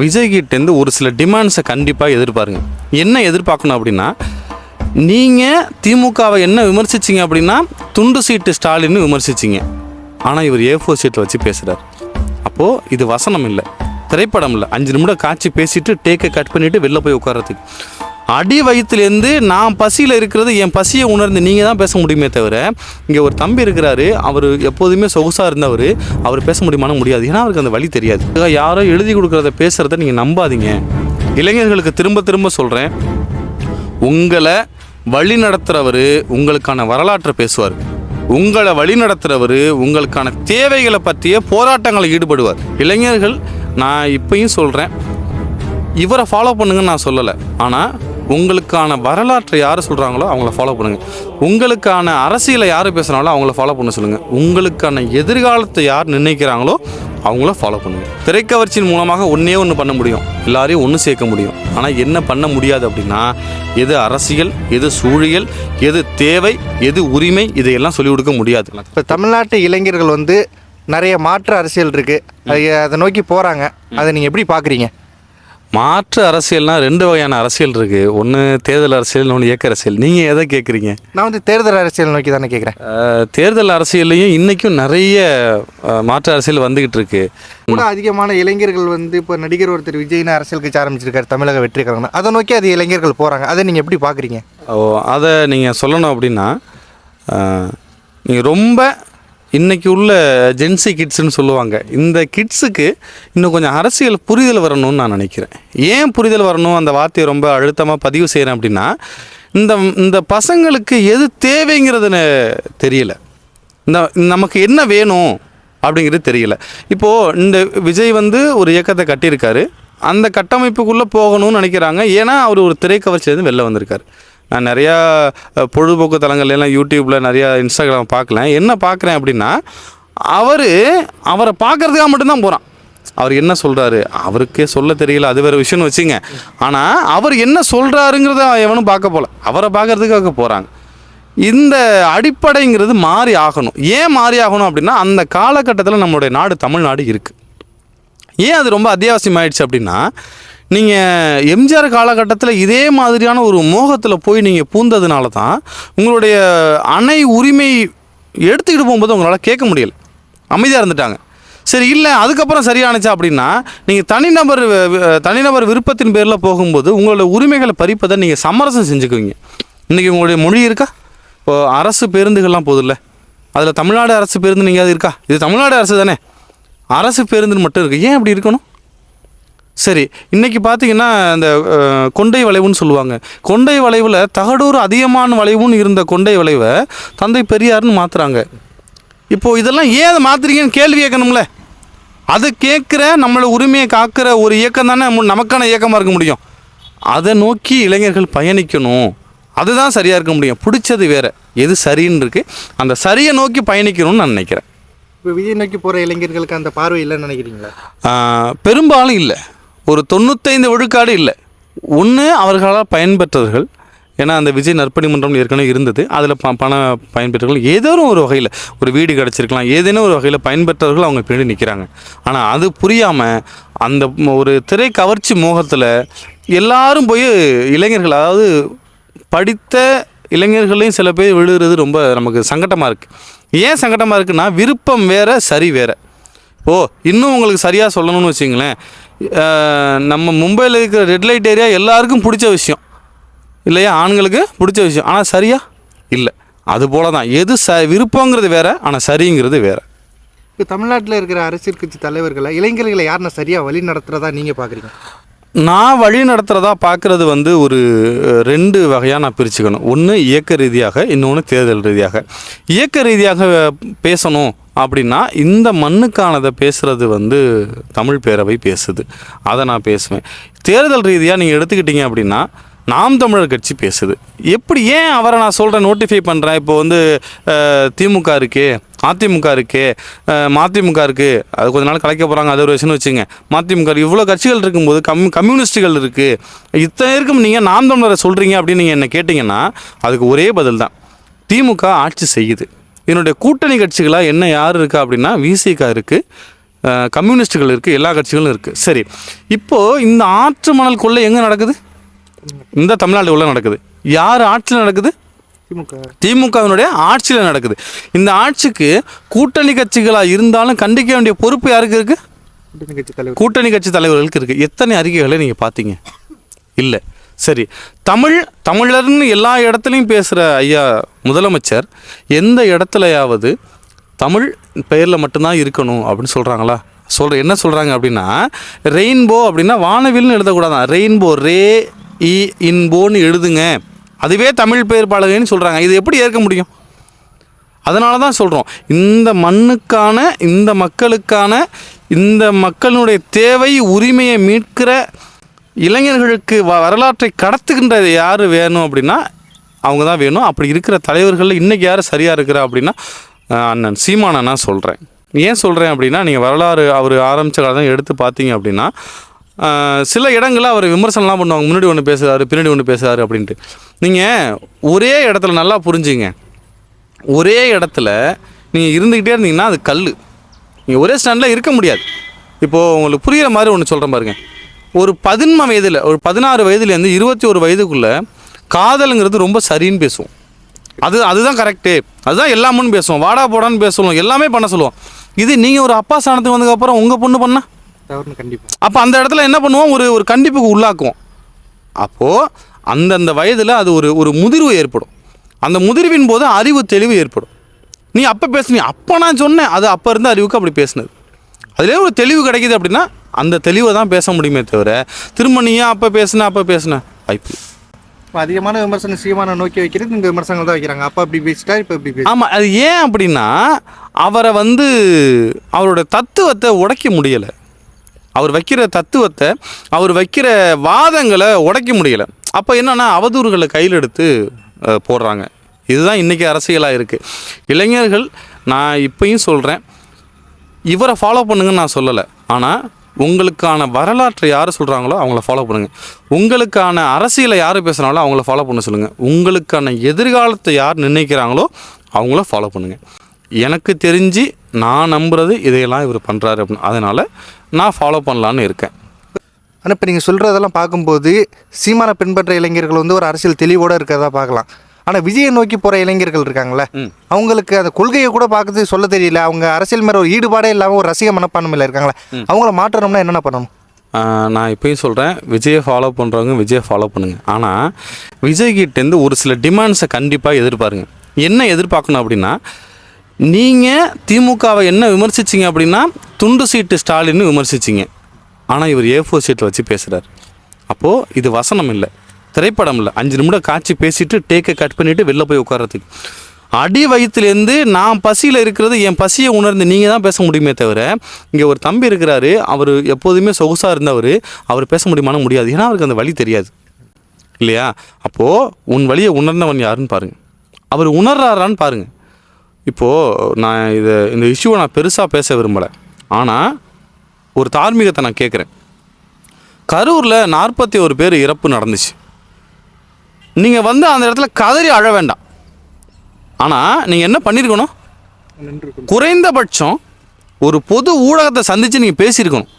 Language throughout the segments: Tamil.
விஜய்கிட்டேருந்து ஒரு சில டிமாண்ட்ஸை கண்டிப்பாக எதிர்பாருங்க. என்ன எதிர்பார்க்கணும் அப்படின்னா நீங்கள் திமுகவை என்ன விமர்சிச்சிங்க அப்படின்னா துண்டு சீட்டு ஸ்டாலின்னு விமர்சிச்சீங்க. ஆனால் இவர் ஏ ஃபோர் சீட்டில் வச்சு பேசுகிறார் அப்போது இது வசனம் இல்லை திரைப்படம் இல்லை. அஞ்சு நிமிடம் காட்சி பேசிட்டு டேக்கை கட் பண்ணிவிட்டு வெளில போய் உட்கார்றதுக்கு. அடி வயிற்றுலேருந்து நான் பசியில் இருக்கிறது என் பசியை உணர்ந்து நீங்கள் தான் பேச முடியுமே தவிர இங்கே ஒரு தம்பி இருக்கிறாரு அவர் எப்போதுமே சொகுசாக இருந்தவர் அவர் பேச முடியுமானு முடியாது. ஏன்னா அவருக்கு அந்த வழி தெரியாது. யாரோ எழுதி கொடுக்குறத பேசுகிறத நீங்கள் நம்பாதீங்க. இளைஞர்களுக்கு திரும்ப திரும்ப சொல்கிறேன் உங்களை வழி நடத்துகிறவர் உங்களுக்கான வரலாற்றை பேசுவார். உங்களை வழி நடத்துகிறவர் உங்களுக்கான தேவைகளை பற்றிய போராட்டங்களை ஈடுபடுவார். இளைஞர்கள் நான் இப்பயும் சொல்கிறேன் இவரை ஃபாலோ பண்ணுங்கன்னு நான் சொல்லலை. ஆனால் உங்களுக்கான வரலாற்றை யார் சொல்கிறாங்களோ அவங்கள ஃபாலோ பண்ணுங்கள் உங்களுக்கான அரசியலை யார் பேசுகிறாங்களோ அவங்கள ஃபாலோ பண்ண சொல்லுங்கள் உங்களுக்கான எதிர்காலத்தை யார் நிர்ணயிக்கிறாங்களோ அவங்கள ஃபாலோ பண்ணுங்கள் திரைக்கவர்ச்சியின் மூலமாக ஒன்றே ஒன்று பண்ண முடியும். எல்லாரையும் ஒன்று சேர்க்க முடியும். ஆனால் என்ன பண்ண முடியாது அப்படின்னா எது அரசியல் எது சூழியல் எது தேவை எது உரிமை இதையெல்லாம் சொல்லிக் கொடுக்க முடியாது. இப்போ தமிழ்நாட்டு இளைஞர்கள் வந்து நிறைய மாற்று அரசியல் இருக்கு. அது அதை நோக்கி போறாங்க. அதை நீங்க எப்படி பாக்குறீங்க? மாற்று அரசியல்னா ரெண்டு வகையான அரசியல் இருக்குது ஒன்று தேர்தல் அரசியல் இன்னொன்று இயக்க அரசியல். நீங்கள் எதை கேட்குறீங்க நான் வந்து தேர்தல் அரசியல் நோக்கி தானே கேட்குறேன் தேர்தல் அரசியல்லையும் இன்றைக்கும் நிறைய மாற்று அரசியல் வந்துக்கிட்டு இருக்கு. கூட அதிகமான இளைஞர்கள் வந்து இப்போ நடிகர் ஒருத்தர் விஜய்னு அரசியல் கட்சி ஆரம்பிச்சிருக்காரு தமிழக வெற்றிக்காரங்க அதை நோக்கி அது இளைஞர்கள் போறாங்க. அதை நீங்க எப்படி பாக்குறீங்க? ஓ அதை நீங்கள் சொல்லணும் அப்படின்னா நீங்கள் ரொம்ப இன்றைக்கி உள்ள ஜென்சி கிட்ஸுன்னு சொல்லுவாங்க. இந்த கிட்ஸுக்கு இன்னும் கொஞ்சம் அரசியல் புரிதல் வரணும்னு நான் நினைக்கிறேன். ஏன் புரிதல் வரணும்? அந்த வார்த்தையை ரொம்ப அழுத்தமாக பதிவு செய்கிறேன் அப்படின்னா இந்த இந்த பசங்களுக்கு எது தேவைங்கிறது தெரியல. இந்த நமக்கு என்ன வேணும் அப்படிங்கிறது தெரியல. இப்போது இந்த விஜய் வந்து ஒரு இயக்கத்தை கட்டியிருக்காரு. அந்த கட்டமைப்புக்குள்ளே போகணும்னு நினைக்கிறாங்க. ஏன்னா அவர் ஒரு திரைக்கவர்ச்சியிலேருந்து வெளில வந்திருக்காரு. நான் நிறையா பொழுதுபோக்கு தளங்கள்லாம் யூடியூப்பில் நிறையா இன்ஸ்டாகிராம் பார்க்கல. என்ன பார்க்குறேன் அப்படின்னா அவர் அவரை பார்க்கறதுக்காக மட்டும்தான் போகிறான் அவர் என்ன சொல்கிறாரு அவருக்கே சொல்ல தெரியல. அது வேறு விஷயம்னு வச்சுங்க. ஆனால் அவர் என்ன சொல்கிறாருங்கிறத எவனும் பார்க்க போகல அவரை பார்க்கறதுக்காக போகிறாங்க இந்த அடிப்படைங்கிறது மாறி ஆகணும். ஏன் மாறி ஆகணும் அப்படின்னா அந்த காலகட்டத்தில் நம்மளுடைய நாடு தமிழ்நாடு இருக்குது ஏன் அது ரொம்ப அத்தியாவசியமாயிடுச்சு அப்படின்னா நீங்கள் எம்ஜிஆர் காலகட்டத்தில் இதே மாதிரியான ஒரு மோகத்தில் போய் நீங்கள் பூந்ததுனால தான் உங்களுடைய அணை உரிமை எடுத்துக்கிட்டு போகும்போது உங்களால் கேட்க முடியல. அமைதியாக இருந்துட்டாங்க. சரி இல்லை அதுக்கப்புறம் சரியானுச்சா அப்படின்னா நீங்கள் தனிநபர் தனிநபர் விருப்பத்தின் பேரில் போகும்போது உங்களோட உரிமைகளை பறிப்பதை நீங்கள் சமரசம் செஞ்சுக்குவீங்க. இன்றைக்கி உங்களுடைய மொழி இருக்கா? இப்போ அரசு பேருந்துகள்லாம் போதில்ல அதில் தமிழ்நாடு அரசு பேருந்து நீங்கள் அது இருக்கா? இது தமிழ்நாடு அரசு தானே. அரசு பேருந்துன்னு மட்டும் இருக்குது ஏன் அப்படி இருக்கணும்? சரி இன்னைக்கு பார்த்தீங்கன்னா இந்த கொண்டை வளைவுன்னு சொல்லுவாங்க. கொண்டை வளைவில் தகடூர் அதிகமான வளைவுன்னு இருந்த கொண்டை வளைவை தந்தை பெரியார்னு மாற்றுறாங்க இப்போது இதெல்லாம் ஏன் அதை மாற்றுறீங்கன்னு கேள்வி கேட்கணும்ல. அது கேட்குற நம்மளை உரிமையை காக்கிற ஒரு இயக்கம் தானே நமக்கான இயக்கமாக இருக்க முடியும். அதை நோக்கி இளைஞர்கள் பயணிக்கணும். அதுதான் சரியாக இருக்க முடியும். பிடிச்சது வேற. எது சரின்னு இருக்கு. அந்த சரியை நோக்கி பயணிக்கணும்னு நான் நினைக்கிறேன். இப்போ விஜய் நோக்கி போற இளைஞர்களுக்கு அந்த பார்வை இல்லைன்னு நினைக்கிறீங்களா? பெரும்பாலும் இல்லை. ஒரு தொண்ணூத்தைந்து விழுக்காடு இல்லை. ஒன்று அவர்களால் பயன்பெற்றவர்கள். ஏன்னா அந்த விஜய் நற்பணி மன்றம் ஏற்கனவே இருந்தது. அதில் ப பண பயன்பெற்றவர்கள் ஏதோ ஒரு வகையில் ஒரு வீடு கிடச்சிருக்கலாம் ஏதேனும் ஒரு வகையில் பயன்பெற்றவர்கள் அவங்க பின்னாடி நிற்கிறாங்க ஆனால் அது புரியாமல் அந்த ஒரு திரை கவர்ச்சி மோகத்தில் எல்லாரும் போய் இளைஞர்கள் அதாவது படித்த இளைஞர்களையும் சில பேர் விழுகிறது ரொம்ப நமக்கு சங்கடமாக இருக்குது ஏன் சங்கடமாக இருக்குன்னா விருப்பம் வேறு சரி வேறு. ஓ இன்னும் உங்களுக்கு சரியாக சொல்லணும்னு வச்சிங்களேன். நம்ம மும்பையில் இருக்கிற ரெட் லைட் ஏரியா எல்லாருக்கும் பிடிச்ச விஷயம். இல்லையா? ஆண்களுக்கு பிடிச்ச விஷயம். ஆனால் சரியா? இல்லை. அது போல தான் எது ச விருப்பங்கிறது வேற ஆனால் சரிங்கிறது வேற. இப்போ தமிழ்நாட்டில் இருக்கிற அரசியல் கட்சி தலைவர்களை இளைஞர்களை யாருன்னா சரியா வழி நடத்துறதா நீங்க பாக்குறீங்க? நான் வழி நடத்துகிறதா பார்க்குறது வந்து ஒரு ரெண்டு வகையாக நான் பிரிச்சுக்கணும். ஒன்று இயக்க ரீதியாக இன்னொன்று தேர்தல் ரீதியாக. இயக்க ரீதியாக பேசணும். அப்படின்னா இந்த மண்ணுக்கானதை பேசுகிறது வந்து தமிழ் பேரவை பேசுது. அதை நான் பேசுவேன். தேர்தல் ரீதியாக நீங்கள் எடுத்துக்கிட்டீங்க அப்படின்னா நாம் தமிழர் கட்சி பேசுது. எப்படி ஏன் அவரை நான் சொல்கிறேன் நோட்டிஃபை பண்ணுறேன் இப்போ வந்து திமுக இருக்கே அதிமுக இருக்கே மதிமுக இருக்குது அது கொஞ்ச நாள் கலைக்க போகிறாங்க அது ஒரு விஷயம்னு வச்சுங்க மதிமுக இவ்வளோ கட்சிகள் இருக்கும்போது கம் கம்யூனிஸ்ட்டுகள் இருக்குது இத்தனை இருக்கும் நீங்கள் நாம் தமிழரை சொல்கிறீங்க அப்படின்னு நீங்கள் என்ன கேட்டிங்கன்னா அதுக்கு ஒரே பதில் தான் திமுக ஆட்சி செய்யுது. இதனுடைய கூட்டணி கட்சிகளாக என்ன யார் இருக்கா அப்படின்னா விசிகா இருக்குது கம்யூனிஸ்ட்டுகள் இருக்குது எல்லா கட்சிகளும் இருக்குது சரி இப்போது இந்த ஆற்று மணல் கொள்ளை எங்கே நடக்குது? இந்த தமிழ்நாடு உள்ள நடக்குது. யார் ஆட்சியில் நடக்குது? திமுக. திமுகவினுடைய ஆட்சியில் நடக்குது. இந்த ஆட்சிக்கு கூட்டணி கட்சிகளாக இருந்தாலும் கண்டிக்க வேண்டிய பொறுப்பு யாருக்கு இருக்குது கூட்டணி கட்சி தலைவர். கூட்டணி கட்சி தலைவர்களுக்கு இருக்குது எத்தனை அறிக்கைகளை நீங்கள் பார்த்தீங்க? இல்லை. சரி தமிழ் தமிழர்னு எல்லா இடத்துலையும் பேசுகிற ஐயா முதலமைச்சர் எந்த இடத்துலையாவது தமிழ் பெயரில் மட்டும்தான் இருக்கணும் அப்படின்னு சொல்கிறாங்களா சொல்கிற என்ன சொல்கிறாங்க அப்படின்னா ரெயின்போ அப்படின்னா வானவில்னு எழுதக்கூடாதான். ரெயின்போ ரே இ இன்போன்னு எழுதுங்க. அதுவே தமிழ் பெயர் பலகைன்னு சொல்கிறாங்க இது எப்படி ஏற்க முடியும்? அதனால தான் சொல்கிறோம் இந்த மண்ணுக்கான இந்த மக்களுக்கான இந்த மக்களுடைய தேவை உரிமையை மீட்கிற இளைஞர்களுக்கு வ வரலாற்றை கடத்துகின்ற யார் வேணும் அப்படின்னா அவங்க தான் வேணும். அப்படி இருக்கிற தலைவர்களில் இன்றைக்கி யார் சரியாக இருக்கிறா அப்படின்னா அண்ணன் சீமானை நான் சொல்கிறேன் ஏன் சொல்கிறேன் அப்படின்னா நீங்கள் வரலாறு அவர் ஆரம்பித்த காலம் எடுத்து பார்த்தீங்க அப்படின்னா சில இடங்களில் அவர் விமர்சனம்லாம் பண்ணுவாங்க. முன்னாடி ஒன்று பேசுகிறாரு பின்னாடி ஒன்று பேசுகிறாரு அப்படின்ட்டு. நீங்கள் ஒரே இடத்துல நல்லா புரிஞ்சுங்க. ஒரே இடத்துல நீங்கள் இருந்துக்கிட்டே இருந்தீங்கன்னா அது கல் நீங்கள் ஒரே ஸ்டாண்டில் இருக்க முடியாது. இப்போது உங்களுக்கு புரிகிற மாதிரி ஒன்று சொல்கிறேன் பாருங்கள் ஒரு பதின்ம வயதில் ஒரு பதினாறு வயதுலேருந்து இருபத்தி ஒரு வயதுக்குள்ளே காதலுங்கிறது ரொம்ப சரின்னு பேசுவோம். அது அதுதான் கரெக்டு அதுதான் எல்லாமுன்னு பேசுவோம். வாடா போடான்னு பேசுவோம். எல்லாமே பண்ண சொல்லுவோம். இது நீங்கள் ஒரு அப்பா ஸ்தானத்துக்கு வந்ததுக்கப்புறம் உங்கள் பொண்ணு பண்ணா? கண்டிப்பாக அப்போ அந்த இடத்துல என்ன பண்ணுவோம்? ஒரு ஒரு கண்டிப்புக்கு உள்ளாக்குவோம். அப்போது அந்தந்த வயதில் அது ஒரு ஒரு முதிர்வு ஏற்படும். அந்த முதிர்வின் போது அறிவு தெளிவு ஏற்படும். நீ அப்போ பேசுனீ அப்போ நான் சொன்னேன். அது அப்போ இருந்த அறிவுக்கு அப்படி பேசுனது. அதிலே ஒரு தெளிவு கிடைக்குது அப்படின்னா அந்த தெளிவை தான் பேச முடியுமே தவிர திரும்ப நீ ஏன் அப்போ பேசுன அப்போ பேசுன? வாய்ப்பு. இப்போ அதிகமான விமர்சனம் சீமானை நோக்கி வைக்கிறது இந்த விமர்சனங்கள் தான் வைக்கிறாங்க. அப்பா இப்படி பேசிட்டா இப்போ இப்படி ஆமாம் அது ஏன் அப்படின்னா அவரை வந்து அவரோட தத்துவத்தை உடைக்க முடியலை. அவர் வைக்கிற தத்துவத்தை அவர் வைக்கிற வாதங்களை உடைக்க முடியலை. அப்போ என்னன்னா அவதூறுகளை கையில் எடுத்து போடுறாங்க. இதுதான் இன்றைக்கி அரசியலாக இருக்குது இளைஞர்கள் நான் இப்பயும் சொல்கிறேன் இவரை ஃபாலோ பண்ணுங்கன்னு நான் சொல்லலை. ஆனால் உங்களுக்கான வரலாற்றை யார் சொல்கிறாங்களோ அவங்கள ஃபாலோ பண்ணுங்கள் உங்களுக்கான அரசியலை யார் பேசுகிறாங்களோ அவங்கள ஃபாலோ பண்ண சொல்லுங்கள் உங்களுக்கான எதிர்காலத்தை யார் நிர்ணயிக்கிறாங்களோ அவங்கள ஃபாலோ பண்ணுங்கள் எனக்கு தெரிஞ்சு நான் நம்புறது இதையெல்லாம் இவர் பண்ணுறாரு அப்படின்னு. அதனால் நான் ஃபாலோ பண்ணலான்னு இருக்கேன். ஆனால் இப்போ நீங்கள் சொல்கிறதெல்லாம் பார்க்கும்போது சீமானை பின்பற்ற இளைஞர்கள் வந்து ஒரு அரசியல் தெளிவோடு இருக்கிறதா பார்க்கலாம். ஆனால் விஜயை நோக்கி போகிற இளைஞர்கள் இருக்காங்கல்ல ம். அவங்களுக்கு அந்த கொள்கையை கூட பார்க்கறது சொல்ல தெரியல. அவங்க அரசியல் மேலே ஒரு ஈடுபாடே இல்லாமல் ஒரு ரசிக மனப்பான்மையில் இருக்காங்களே அவங்கள மாற்றணும்னா என்னென்ன பண்ணணும்? நான் இப்பயும் சொல்கிறேன் விஜயை ஃபாலோ பண்ணுறவங்க விஜயை ஃபாலோ பண்ணுங்கள் ஆனால் விஜய்கிட்டேருந்து ஒரு சில டிமாண்ட்ஸை கண்டிப்பாக எதிர்பாருங்க. என்ன எதிர்பார்க்கணும் அப்படின்னா நீங்கள் திமுகவை என்ன விமர்சிச்சிங்க அப்படின்னா துண்டு சீட்டு ஸ்டாலின்னு விமர்சிச்சிங்க. ஆனால் இவர் ஏ ஃபோர் சீட்டில் வச்சு பேசுகிறார் அப்போது இது வசனம் இல்லை. திரைப்படம் இல்லை அஞ்சு நிமிடம் காட்சி பேசிட்டு டேக்கை கட் பண்ணிவிட்டு வெளில போய் உட்கார்றதுக்கு. அடி வயிற்றுலேருந்து நான் பசியில் இருக்கிறது என் பசியை உணர்ந்து நீங்கள் தான் பேச முடியுமே தவிர இங்கே ஒரு தம்பி இருக்கிறாரு அவர் எப்போதுமே சொகுசாக இருந்தவர் அவர் பேச முடியுமான்னு முடியாது. ஏன்னா அவருக்கு அந்த வழி தெரியாது. இல்லையா? அப்போது உன் வழியை உணர்ந்தவன் யாருன்னு பாருங்கள் அவர் உணர்றாரான்னு பாருங்கள் இப்போது நான் இதை இந்த இஷ்யூவை நான் பெருசாக பேச விரும்பலை. ஆனால் ஒரு தார்மீகத்தை நான் கேட்குறேன் கரூரில் நாற்பத்தி ஒரு பேர் இறப்பு நடந்துச்சு. நீங்கள் வந்து அந்த இடத்துல கதறி அழ வேண்டாம். ஆனால் நீங்கள் என்ன பண்ணியிருக்கணும் குறைந்தபட்சம் ஒரு பொது ஊடகத்தை சந்தித்து நீங்கள் பேசியிருக்கணும்.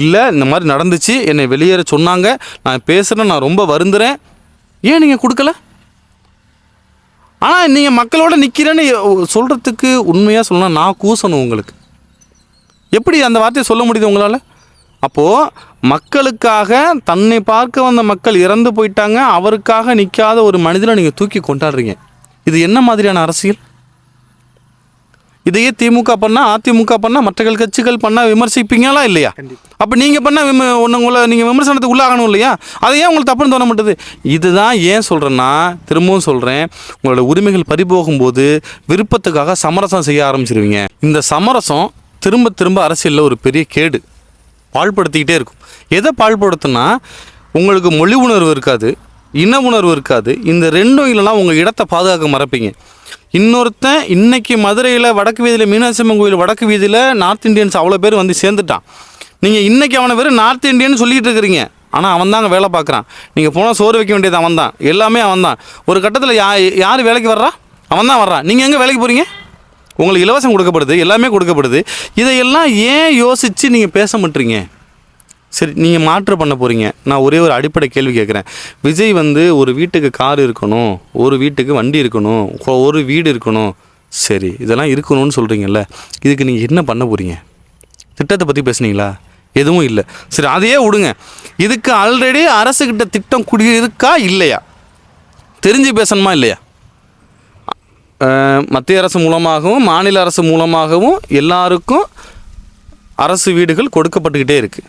இல்லை இந்த மாதிரி நடந்துச்சு என்னை வெளியேற சொன்னாங்க நான் பேசுகிறேன் நான் ரொம்ப வருந்துறேன். ஏன் நீங்கள் கொடுக்கல? ஆனால் நீங்கள் மக்களோட நிற்கிறேன்னு சொல்கிறதுக்கு உண்மையாக சொல்லணும் நான் கூசணும் உங்களுக்கு. எப்படி அந்த வார்த்தையை சொல்ல முடியுது உங்களால்? அப்போது மக்களுக்காக தன்னை பார்க்க வந்த மக்கள் இறந்து போயிட்டாங்க. அவருக்காக நிற்காத ஒரு மனிதனை நீங்கள் தூக்கி கொண்டாடுறீங்க. இது என்ன மாதிரியான அரசியல்? இதையே திமுக பண்ணால் அதிமுக பண்ணால் மற்ற கட்சிகள் பண்ணால் விமர்சிப்பீங்களா இல்லையா? அப்போ நீங்கள் பண்ண விம உங்களை நீங்கள் விமர்சனத்துக்கு உள்ளாகணும் இல்லையா? அதை ஏன் உங்களுக்கு தப்புன்னு தோண மாட்டுது? இதுதான் ஏன் சொல்கிறேன்னா திரும்பவும் சொல்கிறேன் உங்களோட உரிமைகள் பறிபோகும்போது விருப்பத்துக்காக சமரசம் செய்ய ஆரம்பிச்சிருவீங்க. இந்த சமரசம் திரும்ப திரும்ப அரசியலில் ஒரு பெரிய கேடு. பாழ்படுத்திக்கிட்டே இருக்கும். எதை பாழ்படுத்துனா உங்களுக்கு மொழி உணர்வு இருக்காது இன உணர்வு இருக்காது இந்த ரெண்டும் இல்லைனா உங்கள் இடத்தை பாதுகாக்க மறப்பீங்க. இன்னொருத்தன் இன்னைக்கு மதுரையில் வடக்கு வீதியில் மீனாட்சி அம்மன் கோயில் வடக்கு வீதியில் நார்த் இந்தியன்ஸ் அவ்வளோ பேர் வந்து சேர்ந்துட்டான். நீங்கள் இன்றைக்கி அவனை பேர் நார்த் இந்தியன் சொல்லிகிட்டு இருக்கிறீங்க. ஆனால் அவன் தான் அங்கே வேலை பார்க்குறான். நீங்கள் போனால் சோறு வைக்க வேண்டியது அவன் தான். எல்லாமே அவன் தான். ஒரு கட்டத்தில் யா யார் வேலைக்கு வர்றா? அவன் தான் வர்றான் நீங்கள் எங்கே வேலைக்கு போகிறீங்க உங்களுக்கு இலவசம் கொடுக்கப்படுது எல்லாமே கொடுக்கப்படுது. இதையெல்லாம் ஏன் யோசித்து நீங்கள் பேச மாட்டீங்க? சரி நீங்கள் மாற்று பண்ண போகிறீங்க நான் ஒரே ஒரு அடிப்படை கேள்வி கேட்குறேன். விஜய் வந்து ஒரு வீட்டுக்கு கார் இருக்கணும் ஒரு வீட்டுக்கு வண்டி இருக்கணும் ஒரு வீடு இருக்கணும். சரி இதெல்லாம் இருக்கணும்னு சொல்கிறீங்கல்ல இதுக்கு நீங்கள் என்ன பண்ண போகிறீங்க திட்டத்தை பற்றி பேசுனீங்களா? எதுவும் இல்லை. சரி அதையே விடுங்க. இதுக்கு ஆல்ரெடி அரசுக்கிட்ட திட்டம் குடி இருக்கா இல்லையா? தெரிஞ்சு பேசணுமா இல்லையா? மத்திய அரசு மூலமாகவும் மாநில அரசு மூலமாகவும் எல்லாருக்கும் அரசு வீடுகள் கொடுக்கப்பட்டுக்கிட்டே இருக்குது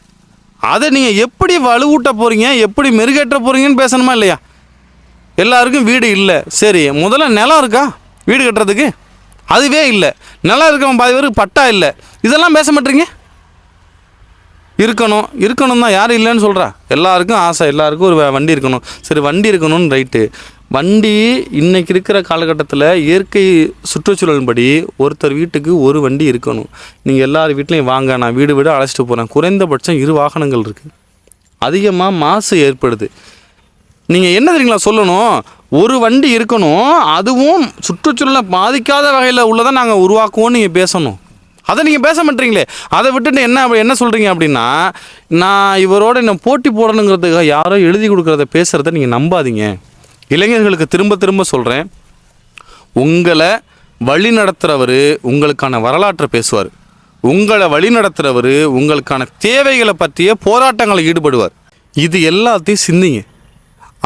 அதை நீங்கள் எப்படி வலுவூட்ட போகிறீங்க எப்படி மெருகேற்ற போகிறீங்கன்னு பேசணுமா இல்லையா? எல்லாருக்கும் வீடு இல்லை. சரி முதல்ல நிலம் இருக்கா? வீடு கட்டுறதுக்கு? அதுவே இல்லை. நிலம் இருக்கவன் பாதி பேருக்கு பட்டா இல்லை. இதெல்லாம் பேச மாட்டீங்க? இருக்கணும். இருக்கணும் தான் யாரும் இல்லைன்னு சொல்கிறா எல்லாருக்கும் ஆசை. எல்லாருக்கும் ஒரு வண்டி இருக்கணும். சரி வண்டி இருக்கணும்னு ரைட்டு வண்டி இன்றைக்கி இருக்கிற காலகட்டத்தில் இயற்கை சுற்றுச்சூழலின்படி ஒருத்தர் வீட்டுக்கு ஒரு வண்டி இருக்கணும். நீங்கள் எல்லார் வீட்லேயும் வாங்க நான் வீடு வீடு அழைச்சிட்டு போகிறேன் குறைந்தபட்சம் இரு வாகனங்கள் இருக்குது அதிகமாக மாசு ஏற்படுது. நீங்கள் என்ன தெரியுங்களா சொல்லணும்? ஒரு வண்டி இருக்கணும் அதுவும் சுற்றுச்சூழலை பாதிக்காத வகையில் உள்ளதை நாங்கள் உருவாக்குவோம்னு நீங்கள் பேசணும். அதை நீங்கள் பேச மாட்டீங்களே. அதை விட்டுட்டு என்ன அப்படி என்ன சொல்கிறீங்க அப்படின்னா நான் இவரோட என்ன போட்டி போடணுங்கிறதுக்காக யாரோ எழுதி கொடுக்குறத பேசுகிறத நீங்கள் நம்பாதீங்க. இளைஞர்களுக்கு திரும்ப திரும்ப சொல்கிறேன் உங்களை வழி நடத்துகிறவர் உங்களுக்கான வரலாற்றை பேசுவார். உங்களை வழி நடத்துகிறவர் உங்களுக்கான தேவைகளை பற்றிய போராட்டங்களை ஈடுபடுவார். இது எல்லாத்தையும் சிந்திங்க.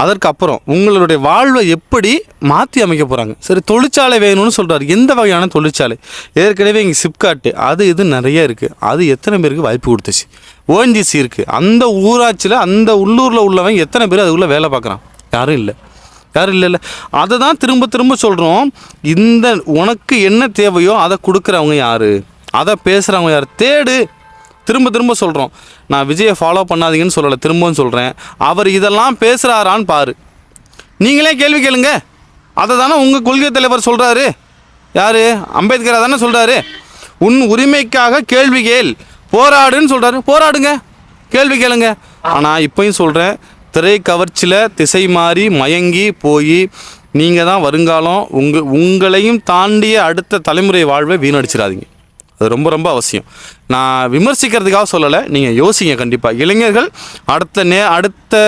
அதற்கு அப்புறம் உங்களுடைய வாழ்வை எப்படி மாற்றி அமைக்க போகிறாங்க சரி தொழிற்சாலை வேணும்னு சொல்கிறாரு எந்த வகையான தொழிற்சாலை? ஏற்கனவே இங்கே சிப்காட்டு அது இது நிறைய இருக்குது அது எத்தனை பேருக்கு வாய்ப்பு கொடுத்துச்சு? ஓஎன்ஜிசி இருக்குது அந்த ஊராட்சியில் அந்த உள்ளூரில் உள்ளவன் எத்தனை பேர் அதுக்குள்ளே வேலை பார்க்குறான்? யாரும் இல்லை. யாரும் இல்லைல்ல அதை தான் திரும்ப திரும்ப சொல்கிறோம் இந்த உனக்கு என்ன தேவையோ அதை கொடுக்குறவங்க யார்? அதை பேசுகிறவங்க யார்? தேடு. திரும்ப திரும்ப சொல்கிறோம் நான் விஜயை ஃபாலோ பண்ணாதீங்கன்னு சொல்லலை திரும்பவும் சொல்கிறேன் அவர் இதெல்லாம் பேசுகிறாரான்னு பாரு. நீங்களே கேள்வி கேளுங்க. அதை தானே உங்கள் கொள்கை தலைவர் சொல்கிறாரு யார்? அம்பேத்கரை தானே சொல்கிறாரு உன் உரிமைக்காக கேள்வி கேள். போராடுன்னு சொல்கிறாரு போராடுங்க. கேள்வி கேளுங்க. ஆனால் இப்பயும் சொல்கிறேன் திரை கவர்ச்சியில் திசை மாறி மயங்கி போய் நீங்கள் தான் வருங்காலம் உங்கள் உங்களையும் தாண்டிய அடுத்த தலைமுறை வாழ்வை வீணடிச்சிடாதீங்க. அது ரொம்ப ரொம்ப அவசியம். நான் விமர்சிக்கிறதுக்காக சொல்லலை நீங்கள் யோசிங்க கண்டிப்பாக இளைஞர்கள் அடுத்த நே அடுத்த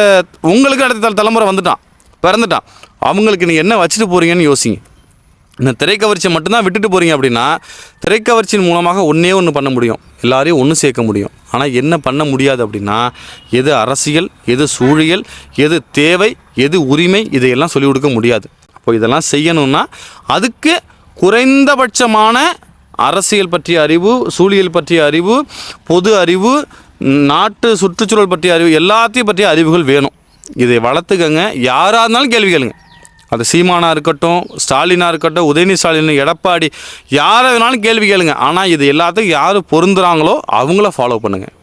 உங்களுக்கு அடுத்த தலைமுறை வந்துட்டான் பிறந்துட்டான். அவங்களுக்கு நீங்கள் என்ன வச்சுட்டு போகிறீங்கன்னு யோசிங்க. இந்த திரைக்கவர்ச்சியை மட்டும்தான் விட்டுட்டு போகிறீங்க அப்படின்னா திரைக்கவர்ச்சியின் மூலமாக ஒன்றே ஒன்று பண்ண முடியும். எல்லாரையும் ஒன்று சேர்க்க முடியும். ஆனால் என்ன பண்ண முடியாது அப்படின்னா எது அரசியல் எது சூழியல் எது தேவை எது உரிமை இதையெல்லாம் சொல்லிக் கொடுக்க முடியாது. அப்போ இதெல்லாம் செய்யணும்னா அதுக்கு குறைந்தபட்சமான அரசியல் பற்றிய அறிவு சூழியல் பற்றிய அறிவு பொது அறிவு நாட்டு சுற்றுச்சூழல் பற்றிய அறிவு எல்லாத்தையும் பற்றிய அறிவுகள் வேணும். இதை வளர்த்துக்கங்க. யாராக இருந்தாலும் கேள்வி கேளுங்க. அது சீமானாக இருக்கட்டும் ஸ்டாலினாக இருக்கட்டும் உதயநிதி ஸ்டாலின் எடப்பாடி யாரை வேணாலும் கேள்வி கேளுங்க. ஆனால் இது எல்லாத்துக்கும் யார் பொருந்துகிறாங்களோ அவங்கள ஃபாலோ பண்ணுங்கள்